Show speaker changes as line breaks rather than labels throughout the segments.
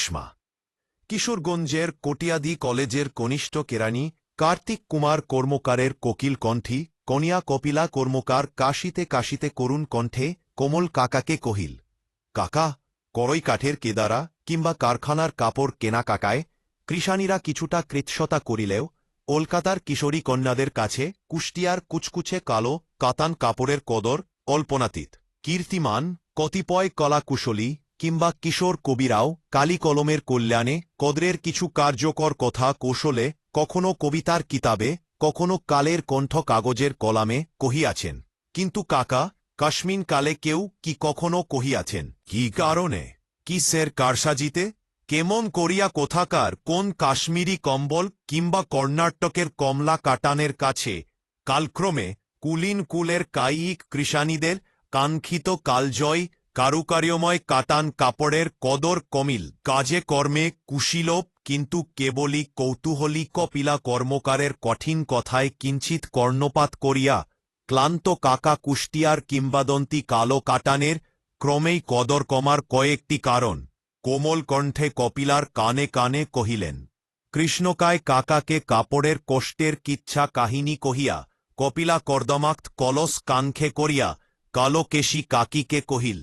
রেশমা। কিশোরগঞ্জের কটিয়াদি কলেজের কনিষ্ঠ কেরানি, কার্তিক কুমার কর্মকারের কোকিল কণ্ঠী, কনিয়া কপিলা কর্মকার কাশিতে কাশিতে করুণ কণ্ঠে, কোমল কাকাকে কহিল। কাকা, করই কাঠের কেদারা কিংবা কারখানার কাপড় কেনা কাকায় কৃষানীরা কিছুটা কৃৎসতা করিলেও, কলকাতার কিশোরী কন্যাদের কাছে কুষ্টিয়ার কুচকুচে কালো, কাতান কাপড়ের কদর কল্পনাতীত কীর্তিমান, কতিপয় কলাকুশলী কিংবা কিশোর কবিরাও কালি কলমের কল্যাণে কদরের কিছু কার্যকর কথা কৌশলে কখনো কবিতার কিতাবে, কখনো কালের কণ্ঠ কাগজের কলামে কহিয়াছেন। কিন্তু কাকা, কাশ্মীন কালে কেউ কি কখনো কহিয়াছেন, কি কারণে? কি সের কারসাজিতে? কেমন করিয়া কোথাকার, কোন কাশ্মীরি কম্বল কিংবা কর্ণাটকের কমলা কাটানের কাছে? কালক্রমে কুলিন কুলের কায়িক কৃষানীদের কাঙ্ক্ষিত কালজয় কারুকার্যময় কাতান কাপড়ের কদর কমিল। কাজে কর্মে কুশীলোপ কিন্তু কেবলই কৌতূহলী কপিলা কর্মকারের কঠিন কথায় কিঞ্চিত কর্ণপাত করিয়া, ক্লান্ত কাকা কুষ্টিয়ার কিংবাদন্তি কালো কাটানের ক্রমেই কদর কমার কয়েকটি কারণ। কোমল কণ্ঠে কপিলার কানে কানে কহিলেন, কৃষ্ণকায় কাকাকে কাপড়ের কষ্টের কিচ্ছা কাহিনী কহিয়া, কপিলা কর্দমাক্ত কলস কানখে করিয়া, কালো কেশি কাকিকে কহিল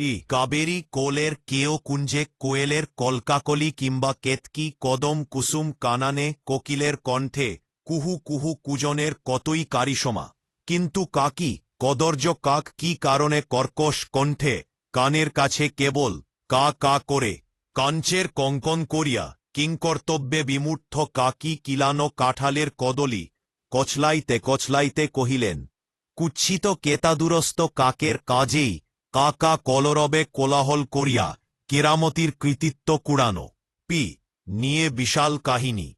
ই, কাবেরী কোলের কেও কুঞ্জে, কোয়েলের কলকাকলি কিংবা কেতকি, কদম কুসুম কানানে, কোকিলের কণ্ঠে, কুহু কুহু কুজনের কতই কারিসমা কিন্তু কাকি, কদর্য কাক কি কারণে কর্কশ কণ্ঠে, কানের কাছে কেবল, কা কা করে, কাঞ্চের কঙ্কন করিয়া, কিংকর্তব্যে বিমূর্থ কাকি কিলানো কাঠালের কদলি, কচলাইতে কচলাইতে কহিলেন, কুচ্ছিত কেতাদুরস্ত কাকের কাজেই কা কা কলরবে কোলাহল করিয়া কেরামতির কৃতিত্ব কুড়ানো। পি. নিয়ে বিশাল কাহিনী।